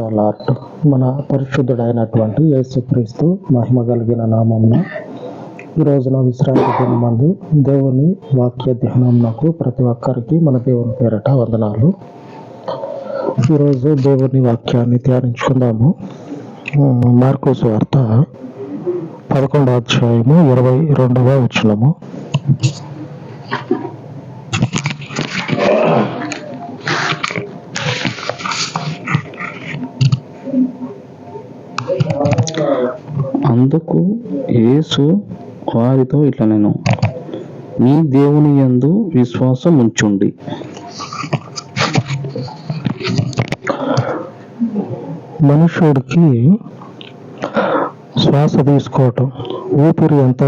Lord మన పరిశుద్ధుడైనటువంటి యేసుక్రీస్తు మహిమ కలిగిన నామమున ఈ రోజున విశ్రాంతి దిన మందు దేవుని వాక్య ధ్యానంకు ప్రతి ఒక్కరికి మన దేవుని పేరట వందనాలు. ఈరోజు దేవుని వాక్యాన్ని ధ్యానించుకుందాము. మార్కోస్ వార్త పదకొండో అధ్యాయము ఇరవై రెండవ వచ్చినము అందుకు యేసు వారితో ఇట్లా నేను మీ దేవుని యందు విశ్వాసం ఉంచుండి. మనుషుడికి శ్వాస తీసుకోవటం ఊపిరి ఎంత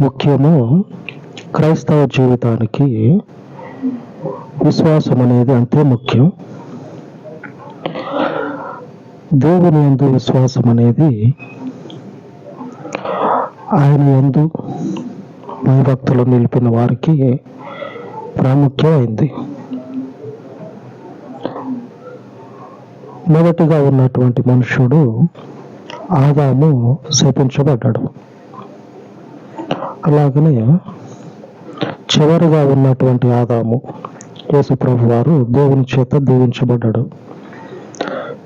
ముఖ్యమో క్రైస్తవ జీవితానికి. విశ్వాసం అనేది అంతే ముఖ్యం. దేవుని ఎందు విశ్వాసం అనేది ఆయన యందు భయభక్తులు నిలిపిన వారికి ప్రాముఖ్యమైంది. మొదటిగా ఉన్నటువంటి మనుషుడు ఆదాము శపించబడ్డాడు. అలాగనే చివరిగా ఉన్నటువంటి ఆదాము యేసుప్రభు వారు దేవుని చేత దీవించబడ్డాడు.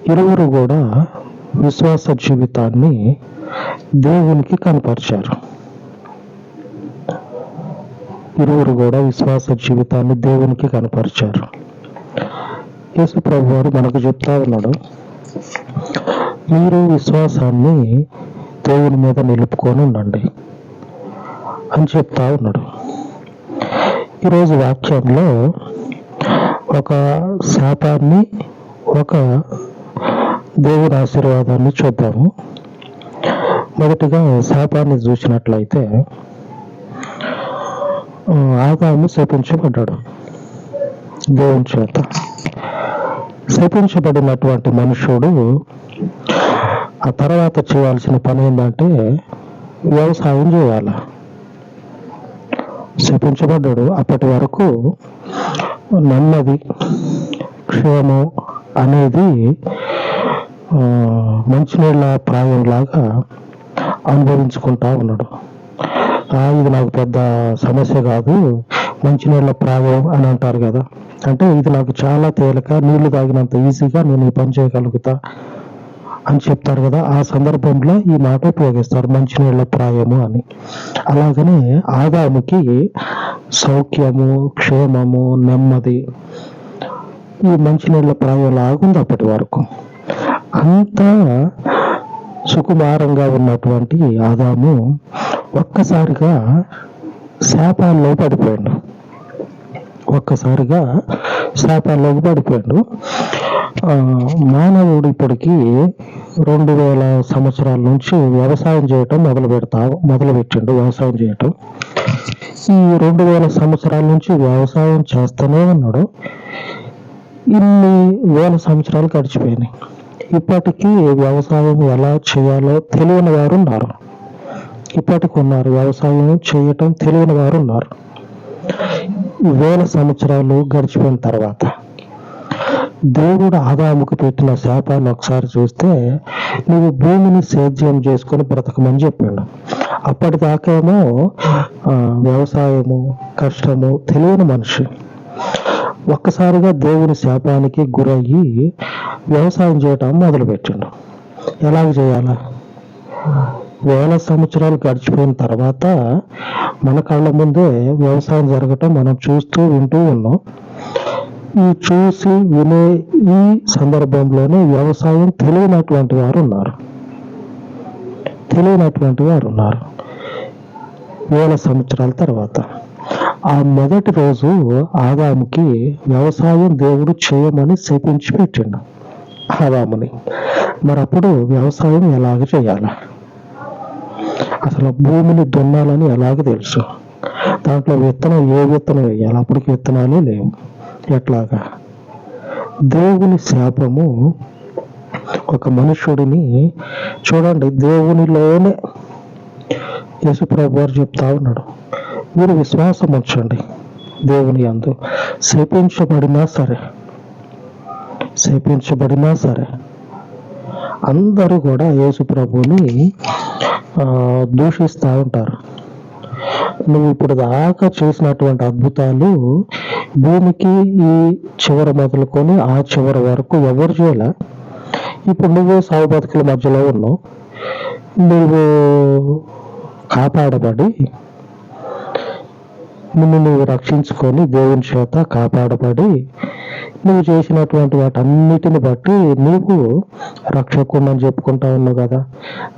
ఇరువురు కూడా విశ్వాస జీవితాన్ని దేవునికి కనపరిచారు. ఇరువురు కూడా విశ్వాస జీవితాన్ని దేవునికి కనపరిచారు. యేసు ప్రభు వారు మనకు చెప్తా ఉన్నాడు మీరు విశ్వాసాన్ని దేవుని మీద నిలుపుకొని ఉండండి అని చెప్తా ఉన్నాడు. ఈరోజు వాక్యంలో ఒక శాపాన్ని ఒక దేవుని ఆశీర్వాదాన్ని చూద్దాము. మొదటిగా శాపాన్ని చూసినట్లయితే ఆదాము శపించబడ్డాడు దేవుని చేత. శపించబడినటువంటి మనుషుడు ఆ తర్వాత చేయాల్సిన పని ఏంటంటే వ్యవసాయం చేయాలి. శపించబడ్డాడు. అప్పటి వరకు నెమ్మది క్షేమం అనేది మంచినీళ్ళ ప్రాయంలాగా అనుభవించుకుంటా ఉన్నాడు. ఇది నాకు పెద్ద సమస్య కాదు మంచినీళ్ళ ప్రాయం అని అంటారు కదా. అంటే ఇది నాకు చాలా తేలిక నీళ్ళు తాగినంత ఈజీగా నేను ఈ పని చేయగలుగుతా అని చెప్తారు కదా. ఆ సందర్భంలో ఈ మాట ఉపయోగిస్తారు మంచినీళ్ళ ప్రాయము అని. అలాగనే ఆదాముకి సౌఖ్యము క్షేమము నెమ్మది ఈ మంచినీళ్ళ ప్రాయం లాగుంది అప్పటి వరకు. అంత సుకుమారంగా ఉన్నటువంటి ఆదాము ఒక్కసారిగా శాపాల్లో పడిపోయాడు. ఒక్కసారిగా శాపాల్లోకి పడిపోయాడు. మానవుడు ఇప్పటికీ రెండు వేల సంవత్సరాల నుంచి వ్యవసాయం చేయటం మొదలు పెడతా మొదలు పెట్టిండు వ్యవసాయం చేయటం. ఈ రెండు వేల సంవత్సరాల నుంచి వ్యవసాయం చేస్తూనే ఉన్నాడు. ఇన్ని వేల సంవత్సరాలు గడిచిపోయినాయి. ఇప్పటికీ వ్యవసాయం ఎలా చేయాలో తెలియని వారు ఉన్నారు. ఇప్పటికి ఉన్నారు వ్యవసాయం చేయటం తెలియని వారు ఉన్నారు. వేల సంవత్సరాలు గడిచిపోయిన తర్వాత దేవుడు ఆదాముకు పెట్టిన శాపాన్ని ఒకసారి చూస్తే నువ్వు భూమిని సేద్యం చేసుకొని బ్రతకమని చెప్పాడు. అప్పటిదాకేమో ఆ, వ్యవసాయము కష్టము తెలియని మనిషి. ఒక్కసారిగా దేవుని శాపానికి గురయ్యి వ్యవసాయం చేయటం మొదలుపెట్టిండు. ఎలాగ చేయాలా? వేల సంవత్సరాలు గడిచిపోయిన తర్వాత మన కళ్ళ ముందే వ్యవసాయం జరగటం మనం చూస్తూ వింటూ ఉన్నాం. ఈ చూసి వినే ఈ సందర్భంలోనే వ్యవసాయం తెలియనటువంటి వారు ఉన్నారు. తెలియనటువంటి వారు ఉన్నారు. వేల సంవత్సరాల తర్వాత ఆ మొదటి రోజు ఆదాముకి వ్యవసాయం దేవుడు చేయమని శపించి పెట్టిండు ఆదాముని. మరి అప్పుడు వ్యవసాయం ఎలాగ చేయాలి? అసలు భూమిని దున్నాలని ఎలాగ తెలుసు? దాంట్లో విత్తనం ఏ విత్తనం వేయాలి? అప్పటికి విత్తనాలే లేవు. ఎట్లాగా? దేవుని శాపము ఒక మనుషుడిని చూడండి దేవునిలోనే యేసుప్రభు వారు చెప్తా ఉన్నాడు. మీరు విశ్వాసం ఉంచండి దేవుని అందు. శపించబడినా సరే శపించబడినా సరే అందరూ కూడా యేసు ప్రభుని ఆ, దూషిస్తూ ఉంటారు. నువ్వు ఇప్పుడు దాకా చేసినటువంటి అద్భుతాలు భూమికి ఈ చివర మొదలుకొని ఆ చివర వరకు ఎవరు చేయలే? ఇప్పుడు నువ్వు సాగు బతుకుల మధ్యలో ఉన్నావు. నువ్వు కాపాడబడి నిన్ను నువ్వు రక్షించుకొని దేవుని చేత కాపాడబడి నువ్వు చేసినటువంటి వాటన్నిటిని బట్టి నీవు రక్షకుడిని చెప్పుకుంటా ఉన్నావు కదా.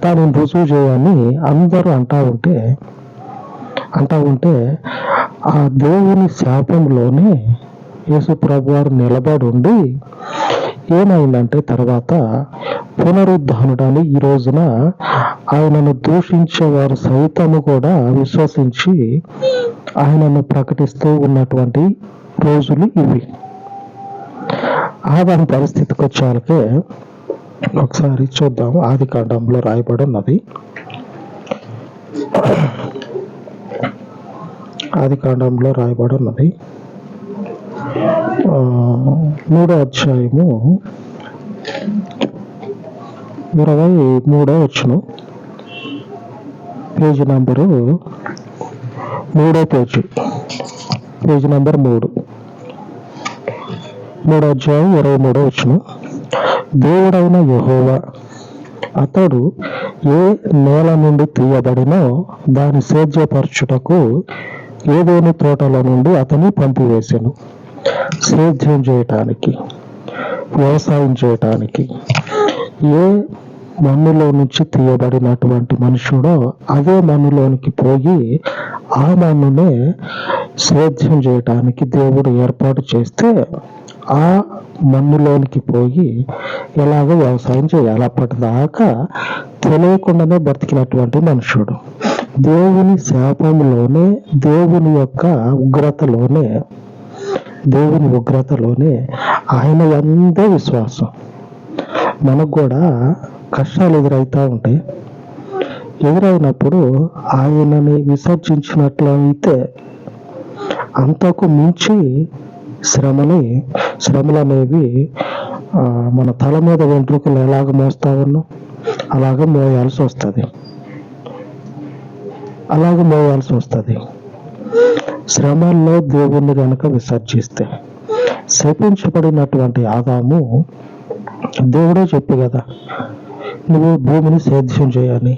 దానిని రుజువు చేయని అందరూ అంటా ఉంటే అంటా ఉంటే ఆ దేవుని శాపంలోనే యేసు ప్రభు వారు నిలబడి ఉండి ఏమైందంటే తర్వాత పునరుద్ధానుడని ఈ రోజున ఆయనను దూషించేవారు సైతము కూడా విశ్వసించి ఆయనను ప్రకటిస్తూ ఉన్నటువంటి రోజులు ఇవి. ఆదాని పరిస్థితికి వచ్చాకే ఒకసారి చూద్దాం. ఆది కాండంలో రాయబడి ఉన్నది. ఆది కాండంలో రాయబడి ఉన్నది. మూడో అధ్యాయము ఇరవై మూడో వచ్చును పేజీ నంబరు మూడో పేజీ. పేజీ నంబర్ మూడు. మూడో అధ్యాయం ఇరవై మూడో వచ్చును దేవుడైన యహోవా అతడు ఏ నేల నుండి తీయబడినో దాని సేద్యపరచుటకు ఏదేని తోటల నుండి అతని పంపివేశాను సేద్యం చేయటానికి వ్యవసాయం చేయటానికి ఏ మన్నులో నుంచి తీయబడినటువంటి మనుషుడో అదే మన్నులోనికి పోయి ఆ మన్నునే సేద్యం చేయటానికి దేవుడు ఏర్పాటు చేస్తే ఆ మన్నులోనికి పోయి ఎలాగ వ్యవసాయం చేయాలి. అప్పటిదాకా తెలియకుండానే బ్రతికినటువంటి మనుషుడు. దేవుని శాపంలోనే దేవుని యొక్క ఉగ్రతలోనే దేవుని ఉగ్రతలోనే ఆయన ఎందే విశ్వాసం. మనకు కూడా కష్టాలు ఎదురవుతూ ఉంటాయి. ఎదురైనప్పుడు ఆయనని విసర్జించినట్లయితే అంతకు మించి శ్రమని శ్రమలు అనేవి మన తల మీద వెంట్రుకలు ఎలాగ మోస్తా ఉన్నాం అలాగ మోయాల్సి వస్తుంది. అలాగ మోయాల్సి వస్తుంది. శ్రమల్లో దేవుణ్ణి గనక విసర్జిస్తే శపించబడినటువంటి ఆదాము దేవుడే చెప్పు కదా నువ్వు భూమిని సేద్యం చేయాలి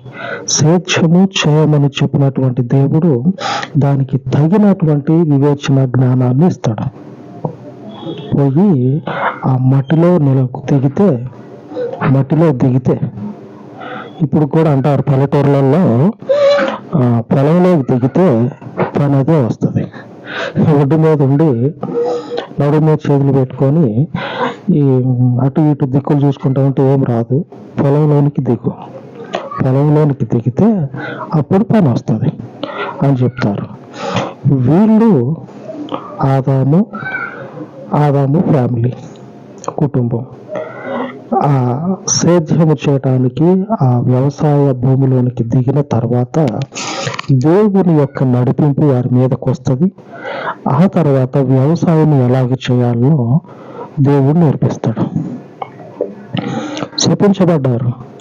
సేద్యము చేయమని చెప్పినటువంటి దేవుడు దానికి తగినటువంటి వివేచన జ్ఞానాన్ని ఇస్తాడు. పోయి ఆ మట్టిలో నెలకు దిగితే మట్టిలో దిగితే ఇప్పుడు కూడా అంటారు పల్లెటూర్లలో ఆ, పొలంలోకి దిగితే పని అనేది వస్తుంది. ఒడ్డు మీద ఉండి నడు మీద చేతులు పెట్టుకొని ఈ అటు ఇటు దిక్కులు చూసుకుంటా ఉంటే ఏం రాదు. పొలంలోనికి దిగు. పొలంలోనికి దిగితే అప్పుడు పని వస్తుంది అని చెప్తారు. వీళ్ళు ఆదాము ఆదాము ఫ్యామిలీ కుటుంబం. సేద్యము చేయటానికి ఆ వ్యవసాయ భూమిలోనికి దిగిన తర్వాత దేవుని యొక్క నడిపింపు వారి మీదకు వస్తుంది. ఆ తర్వాత వ్యవసాయం ఎలాగ చేయాలో దేవుడు నేర్పిస్తాడు. శపించబడ్డారు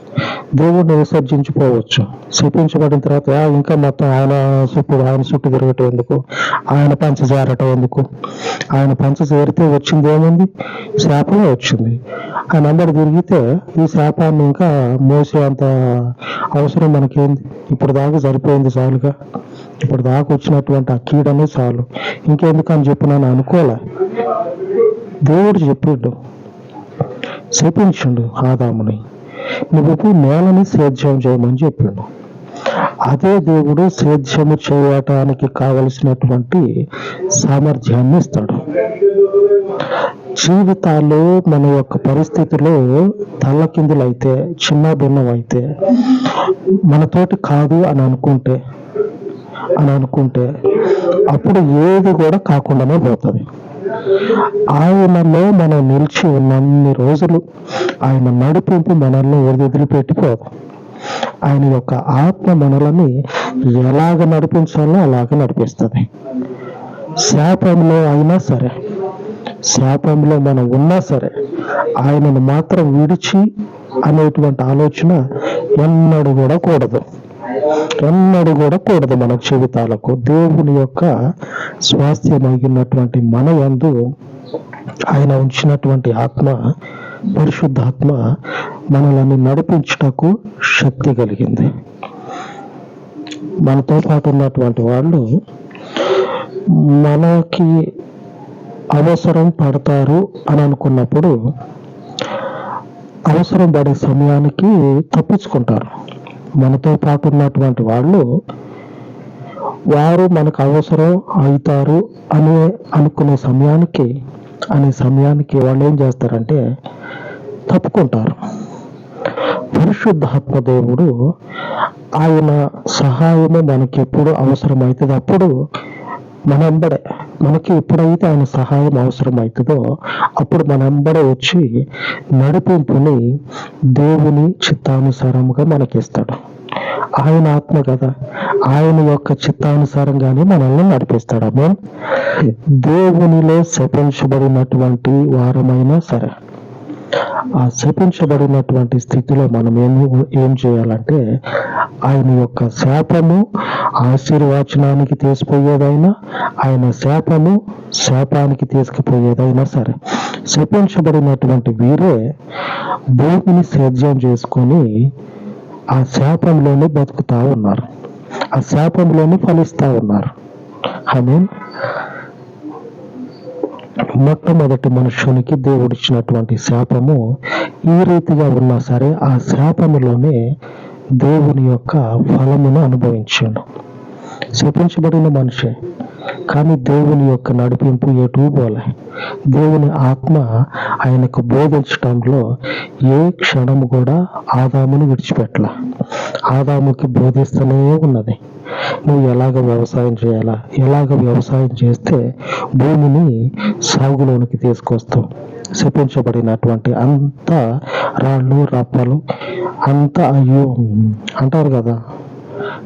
దేవుడిని విసర్జించిపోవచ్చు. శపించబడిన తర్వాత ఇంకా మొత్తం ఆయన చుట్టూ ఆయన చుట్టూ తిరగటం ఎందుకు? ఆయన పంచ చేరటం ఎందుకు? ఆయన పంచ చేరితే వచ్చింది ఏముంది? శాపమే వచ్చింది. ఆయన అందరు తిరిగితే ఈ శాపాన్ని ఇంకా మోసే అంత అవసరం మనకేంది? ఇప్పుడు దాకా సరిపోయింది చాలుగా. ఇప్పుడు దాకా వచ్చినటువంటి ఆ కీడనే చాలు. ఇంకెందుకు అని చెప్పి నేను అనుకోలే. దేవుడు చెప్పిండు శపించిండు ఆదాముని. నువ్వు నేలని సేద్యం చేయమని చెప్పిండు అదే దేవుడు సేద్యము చేయటానికి కావలసినటువంటి సామర్థ్యాన్ని ఇస్తాడు. జీవితాల్లో మన యొక్క పరిస్థితిలో తల్లకిందులైతే చిన్న భిన్నం అయితే మనతోటి కాదు అని అనుకుంటే అని అనుకుంటే అప్పుడు ఏది కూడా కాకుండానే పోతుంది. ఆయనలో మనం నిలిచి ఉన్నన్ని రోజులు ఆయన నడిపింపు మనల్ని వదిలిపెట్టిపోదు ఆయన యొక్క ఆత్మ మనలని ఎలాగ నడిపించాలో అలాగ నడిపిస్తుంది. శాపంలో అయినా సరే శాపంలో మనం ఉన్నా సరే ఆయనను మాత్రం విడిచి అనేటువంటి ఆలోచన ఎన్నడూ కూడా కూడదు. ఎన్నడూ కూడా కూడదు మన జీవితాలకు. దేవుని యొక్క స్వాస్థ్యమైనటువంటి మన యందు ఆయన ఉంచినటువంటి ఆత్మ పరిశుద్ధాత్మ మనల్ని నడిపించుటకు శక్తి కలిగింది. మనతో పాటు ఉన్నటువంటి వాళ్ళు మనకి అవసరం పడతారు అని అనుకున్నప్పుడు అవసరం పడే సమయానికి తప్పించుకుంటారు. మనతో పాటు ఉన్నటువంటి వాళ్ళు వారు మనకు అవసరం అవుతారు అని అనుకునే సమయానికి అనే సమయానికి వాళ్ళు ఏం చేస్తారంటే తప్పుకుంటారు. పరిశుద్ధాత్మ దేవుడు ఆయన సహాయము మనకి ఎప్పుడు అవసరమవుతుంది అప్పుడు మనంబడే. వెంబడే మనకి ఎప్పుడైతే ఆయన సహాయం అవసరం అవుతుందో అప్పుడు మన వచ్చి నడిపింపుని దేవుని చిత్తానుసారముగా మనకిస్తాడు. ఆయన ఆత్మ కదా. ఆయన యొక్క చిత్తానుసారంగానే మనల్ని నడిపిస్తాడు. ఆమె దేవునిలో శపించబడినటువంటి వారమైనా సరే. ఆ శపించబడినటువంటి స్థితిలో మనం ఏం ఏం చేయాలంటే ఆయన యొక్క శాపము ఆశీర్వాచనానికి తీసుకుపోయేదైనా ఆయన శాపము శాపానికి తీసుకుపోయేదైనా సరే శపించబడినటువంటి వీరే భూమిని సేద్యం చేసుకొని ఆ శాపంలోనే బతుకుతా ఉన్నారు. ఆ శాపంలోనే ఫలిస్తూ ఉన్నారు. ఐ మొట్టమొదటి మనుషునికి దేవుడిచ్చినటువంటి శాపము ఈ రీతిగా ఉన్నా సరే ఆ శాపములోనే దేవుని యొక్క ఫలమును అనుభవించాడు. శపించబడిన మనిషి. కానీ దేవుని యొక్క నడిపింపు ఎటు పోలే. దేవుని ఆత్మ ఆయనకు బోధించటంలో ఏ క్షణం కూడా ఆదామును విడిచిపెట్టల. ఆదాముకి బోధిస్తూనే ఉన్నది. నువ్వు ఎలాగ వ్యవసాయం చేయాలా? ఎలాగ వ్యవసాయం చేస్తే భూమిని సాగులోనికి తీసుకొస్తావు? శపించబడినటువంటి అంత రాళ్ళు రప్పలు అంత అయ్యో అంటారు కదా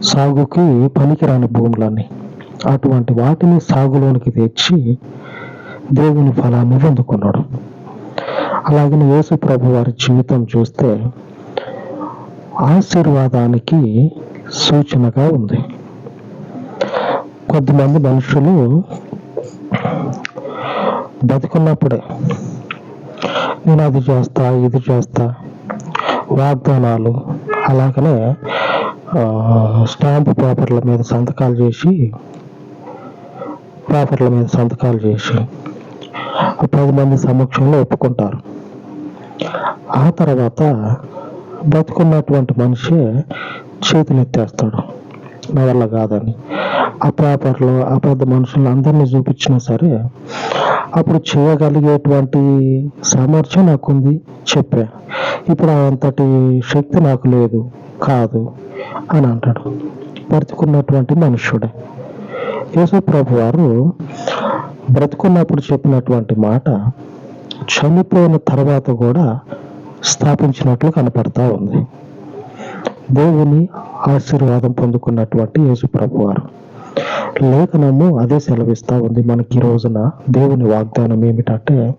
సాగుకి పనికిరాని భూములన్నీ. అటువంటి వాటిని సాగులోనికి తెచ్చి దేవుని ఫలాన్ని పొందుకున్నాడు. అలాగే యేసు ప్రభు వారి జీవితం చూస్తే ఆశీర్వాదానికి సూచనగా ఉంది. కొద్దిమంది మనుషులు బతుకున్నప్పుడే నేను అది చేస్తా ఇది చేస్తా వాగ్దానాలు అలాగనే స్టాంప్ పేపర్ల మీద సంతకాలు చేసి పేపర్ల మీద సంతకాలు చేసి పది మంది సమక్షంలో ఒప్పుకుంటారు. ఆ తర్వాత బతుకున్నటువంటి మనిషి చేతులు ఎత్తేస్తాడు నా వల్ల కాదని. ఆ పేపర్లో ఆ పెద్ద మనుషులు అందరినీ చూపించినా సరే అప్పుడు చేయగలిగేటువంటి సామర్థ్యం నాకుంది చెప్పా. ఇప్పుడు అంతటి శక్తి నాకు లేదు కాదు అని అంటాడు. బ్రతుకున్నటువంటి మనుష్యుడే. యేసు ప్రభు వారు బ్రతుకున్నప్పుడు చెప్పినటువంటి మాట చనిపోయిన తర్వాత కూడా స్థాపించినట్లు కనపడతా ఉంది. దేవుని ఆశీర్వాదం పొందుకున్నటువంటి యేసు ప్రభు వారు. లేఖనము అదే సెలవిస్తా ఉంది. మనకి ఈ రోజున దేవుని వాగ్దానం ఏమిటంటే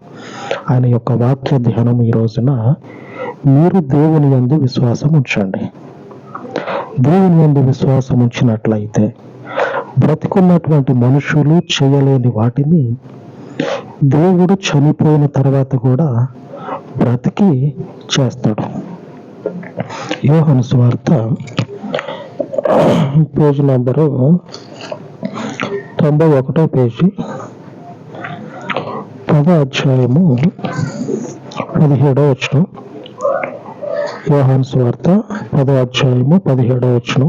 ఆయన యొక్క వాక్య ధ్యానం ఈ రోజున మీరు దేవుని యందు విశ్వాసం ఉంచండి. దేవుని యందు విశ్వాసం ఉంచినట్లయితే బ్రతికున్నటువంటి మనుషులు చేయలేని వాటిని దేవుడు చనిపోయిన తర్వాత కూడా బ్రతికి చేస్తాడు. యోహన స్వార్త పేజ్ నంబరు తొంభై ఒకటో పేజీ పద అధ్యాయము పదిహేడో వచ్చును యోహాను స్వార్త పదో అధ్యాయము పదిహేడో వచ్చును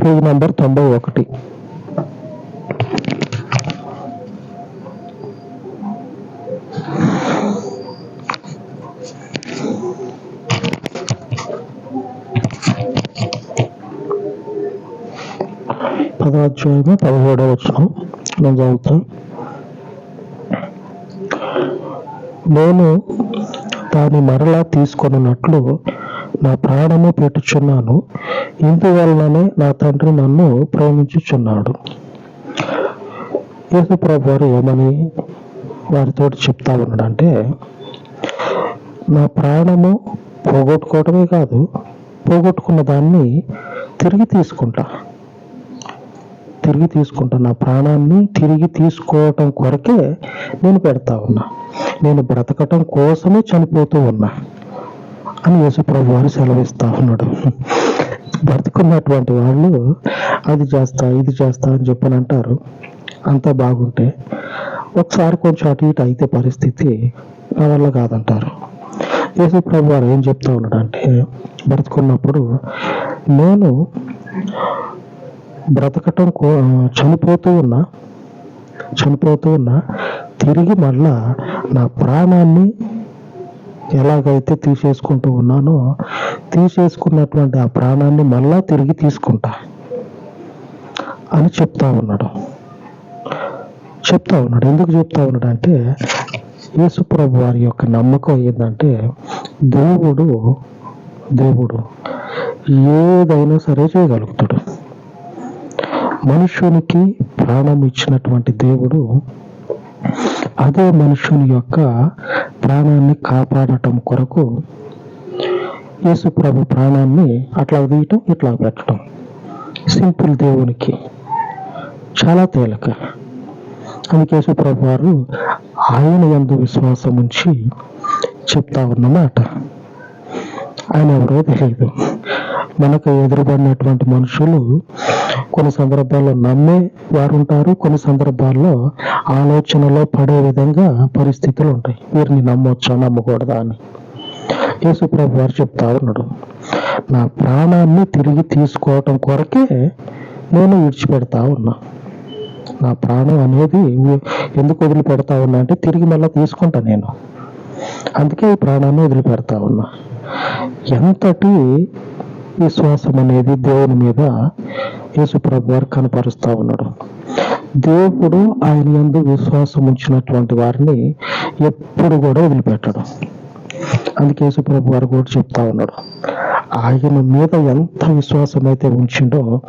పేజ్ నంబర్ తొంభై ఒకటి పదో అధ్యాయము పదిహేడో వచ్చిన నేను చదువుతాను నేను దాన్ని మరలా తీసుకొనున్నట్లు నా ప్రాణము పెట్టుచున్నాను. ఇందువలననే నా తండ్రి నన్ను ప్రేమించుచున్నాడు. యేసుప్రభు వారు ఏమని వారితో చెప్తా ఉన్నాడంటే నా ప్రాణము పోగొట్టుకోవటమే కాదు పోగొట్టుకున్న దాన్ని తిరిగి తీసుకుంటా. తిరిగి తీసుకుంటాను నా ప్రాణాన్ని తిరిగి తీసుకోవటం కొరకే నేను పెడతా ఉన్నా. నేను బ్రతకటం కోసమే చనిపోతూ ఉన్నా అని యేసుప్రభు వారు సెలవిస్తా ఉన్నాడు. బ్రతుకున్నటువంటి వాళ్ళు అది చేస్తా ఇది చేస్తా అని చెప్పని అంటారు. అంతా బాగుంటే ఒకసారి కొంచెం అటు ఇటు అయితే పరిస్థితి నా వల్ల కాదంటారు. యేసు ప్రభు వారు ఏం చెప్తా ఉన్నాడు అంటే బ్రతుకున్నప్పుడు నేను బ్రతకటం కో చనిపోతూ ఉన్నా చనిపోతూ ఉన్నా తిరిగి మళ్ళా నా ప్రాణాన్ని ఎలాగైతే తీసేసుకుంటూ ఉన్నానో తీసేసుకున్నటువంటి ఆ ప్రాణాన్ని మళ్ళా తిరిగి తీసుకుంటా అని చెప్తా ఉన్నాడు. చెప్తా ఉన్నాడు. ఎందుకు చెప్తా ఉన్నాడు అంటే యేసుప్రభు వారి యొక్క నమ్మకం ఏంటంటే దేవుడు దేవుడు ఏదైనా సరే చేయగలుగుతాడు. మనుషునికి ప్రాణం ఇచ్చినటువంటి దేవుడు అదే మనుషుని యొక్క ప్రాణాన్ని కాపాడటం కొరకు యేసు ప్రభు ప్రాణాన్ని అట్లా తీయటం ఇట్లా పెట్టడం సింపుల్ దేవునికి చాలా తేలిక. అందుకే యేసు ప్రభు వారు ఆయన యందు విశ్వాసం ఉంచి చెప్తా ఉన్నమాట. ఆయన ఎవరో తెలియదు. మనకు ఎదురుపడినటువంటి మనుషులు కొన్ని సందర్భాల్లో నమ్మే వారు ఉంటారు కొన్ని సందర్భాల్లో ఆలోచనలో పడే విధంగా పరిస్థితులు ఉంటాయి. వీరిని నమ్మొచ్చా నమ్మకూడదా అని. యేసుప్రభు వారు చెప్తా ఉన్నాడు నా ప్రాణాన్ని తిరిగి తీసుకోవటం కొరకే నేను విడిచిపెడతా ఉన్నా. నా ప్రాణం అనేది ఎందుకు వదిలిపెడతా ఉన్నా అంటే తిరిగి మళ్ళీ తీసుకుంటా నేను. అందుకే ఈ ప్రాణాన్ని వదిలిపెడతా ఉన్నా. ఎంతటి విశ్వాసం అనేది దేవుని మీద యేసుప్రభు వారు కనపరుస్తా ఉన్నాడు. దేవుడు ఆయన ఎందు విశ్వాసం ఉంచినటువంటి వారిని ఎప్పుడు కూడా వదిలిపెట్టడు. అందుకే యేసుప్రభు వారు కూడా చెప్తా ఉన్నాడు. ఆయన మీద ఎంత విశ్వాసం అయితే ఉంచిండో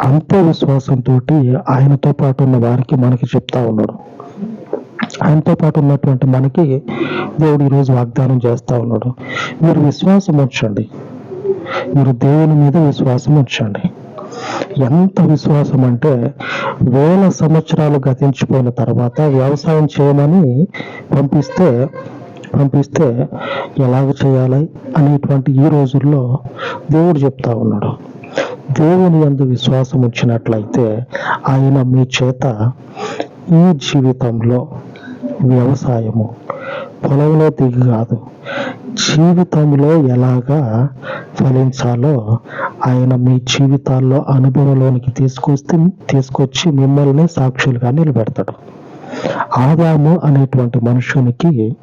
అంతే విశ్వాసంతో ఆయనతో పాటు ఉన్న వారికి మనకి చెప్తా ఉన్నాడు. ఆయనతో పాటు ఉన్నటువంటి మనకి దేవుడు ఈరోజు వాగ్దానం చేస్తా ఉన్నాడు. మీరు విశ్వాసం ఉంచండి. మీరు దేవుని మీద విశ్వాసం ఉంచండి. ఎంత విశ్వాసం అంటే వేల సంవత్సరాలు గతించిపోయిన తర్వాత వ్యవసాయం చేయమని పంపిస్తే పంపిస్తే ఎలాగ చేయాలి అనేటువంటి ఈ రోజుల్లో దేవుడు చెప్తా ఉన్నాడు. దేవుని అందు విశ్వాసం ఉంచినట్లయితే ఆయన మీ చేత ఈ జీవితంలో వ్యవసాయము పొలంలో దిగి కాదు జీవితంలో ఎలాగా ఫలించాలో ఆయన మీ జీవితాల్లో అనుభవంలోనికి తీసుకొస్తే తీసుకొచ్చి మిమ్మల్ని సాక్షులుగా నిలబెడతాడు. ఆదాము అనేటువంటి మనుషునికి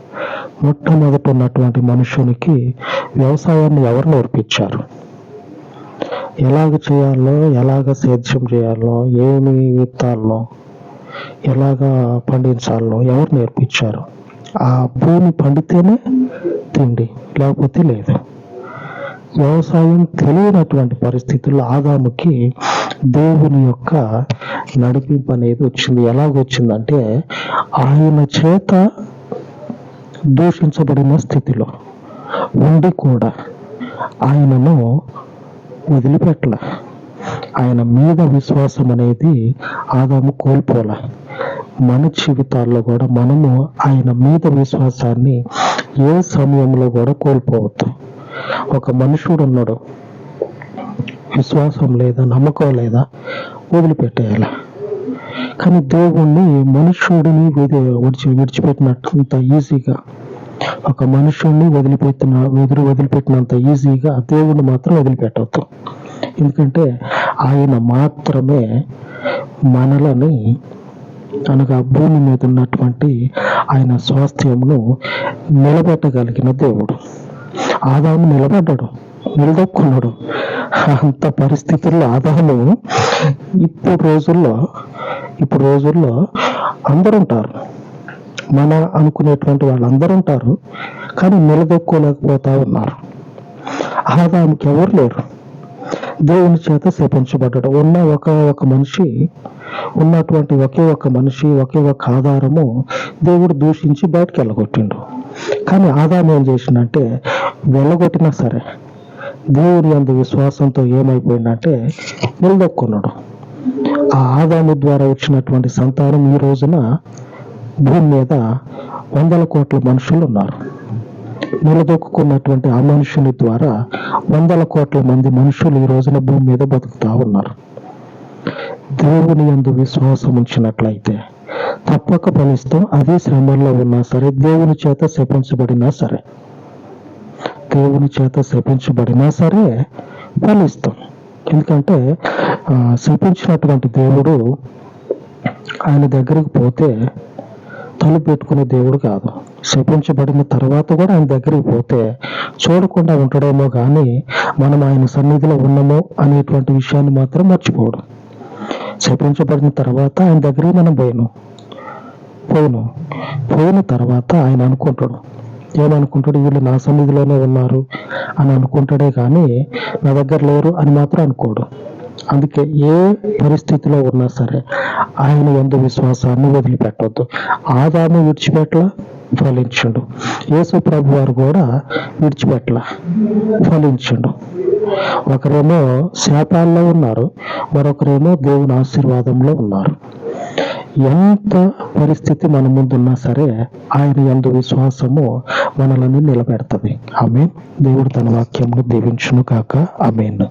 మొట్టమొదట ఉన్నటువంటి మనుషునికి వ్యవసాయాన్ని ఎవరు నేర్పించారు? ఎలాగ చేయాలో ఎలాగ సేద్యం చేయాలో ఏమి విత్తాలో ఎలాగా పండించాలో ఎవరు నేర్పించారు? ఆ భూమి పండితేనే తిండి లేకపోతే లేదు. వ్యవసాయం తెలియనటువంటి పరిస్థితుల్లో ఆదాముకి దేవుని యొక్క నడిపింపు అనేది వచ్చింది. ఎలాగొచ్చిందంటే ఆయన చేత దూషించబడిన స్థితిలో ఉండి కూడా ఆయనను వదిలిపెట్టల. ఆయన మీద విశ్వాసం అనేది ఆదాము కోల్పోలే. మన జీవితాల్లో కూడా మనము ఆయన మీద విశ్వాసాన్ని ఏ సమయంలో కూడా కోల్పోవద్దు. ఒక మనుషుడు ఉన్నాడు. విశ్వాసం లేదా నమ్మకం లేదా వదిలిపెట్టేయాల. కానీ దేవుణ్ణి మనుష్యుడిని విడి విడిచి విడిచిపెట్టినంత ఈజీగా ఒక మనుషుడిని వదిలిపెట్టిన ఎదురు వదిలిపెట్టినంత ఈజీగా దేవుణ్ణి మాత్రం వదిలిపెట్టవద్దు. ఎందుకంటే ఆయన మాత్రమే మనలని అనగా భూమి మీద ఉన్నటువంటి ఆయన స్వాస్థ్యంను నిలబెట్టగలిగిన దేవుడు. ఆదాము నిలబడ్డాడు నిలదొక్కున్నాడు. అంత పరిస్థితుల్లో ఆదాము ఇప్పుడు రోజుల్లో ఇప్పుడు రోజుల్లో అందరూ ఉంటారు మన అనుకునేటువంటి వాళ్ళందరూ ఉంటారు కానీ నిలదొక్కోలేకపోతా ఉన్నారు. ఆదాముకి ఎవరు లేరు? దేవుని చేత శపించబడ్డాడు. ఉన్న ఒక ఒక మనిషి ఉన్నటువంటి ఒకే ఒక మనిషి ఒకే ఒక ఆధారము దేవుడు దూషించి బయటకు వెళ్ళగొట్టిండు. కానీ ఆదాయం ఏం చేసిందంటే వెళ్ళగొట్టినా సరే దేవుని అందు విశ్వాసంతో ఏమైపోయిందంటే నిలదొక్కున్నాడు. ఆ ఆదాము ద్వారా వచ్చినటువంటి సంతానం ఈ రోజున భూమి మీద వందల కోట్ల మనుషులు ఉన్నారు. నిలదొక్కున్నటువంటి ఆ మనుషుని ద్వారా వందల కోట్ల మంది మనుషులు ఈ రోజున భూమి మీద బతుకుతా ఉన్నారు. దేవుని యందు విశ్వాసం ఉంచినట్లయితే తప్పక ఫలిస్తాం. అదే శ్రమల్లో ఉన్నా సరే దేవుని చేత శపించబడినా సరే దేవుని చేత శపించబడినా సరే ఫలిస్తాం. ఎందుకంటే ఆ, శపించినటువంటి దేవుడు ఆయన దగ్గరికి పోతే తలుపు పెట్టుకునే దేవుడు కాదు. శపించబడిన తర్వాత కూడా ఆయన దగ్గరికి పోతే చూడకుండా ఉంటాడేమో కానీ మనం ఆయన సన్నిధిలో ఉన్నామో అనేటువంటి విషయాన్ని మాత్రం మర్చిపోవడం. శపించబడిన తర్వాత ఆయన దగ్గరికి మనం పోయాను? పోయిను? పోయిన తర్వాత ఆయన అనుకుంటాడు. ఏమనుకుంటాడు వీళ్ళు నా సన్నిధిలోనే ఉన్నారు అని అనుకుంటాడే కానీ నా దగ్గర లేరు అని మాత్రం అనుకోడు. అందుకే ఏ పరిస్థితిలో ఉన్నా సరే ఆయన ఎందు విశ్వాసాన్ని వదిలిపెట్టవద్దు ఆదాము విడిచిపెట్ల ఫలించుడు. యేసు ప్రభు వారు కూడా విడిచిపెట్ల ఫలించుడు. ఒకరేమో శాపాల్లో ఉన్నారు మరొకరేమో దేవుని ఆశీర్వాదంలో ఉన్నారు. ఎంత పరిస్థితి మన ముందున్నా సరే ఆయన ఎందు విశ్వాసము మనల్ని నిలబెడుతుంది. ఆమె దేవుడు తన వాక్యంలో దీవించును కాక ఆమెను.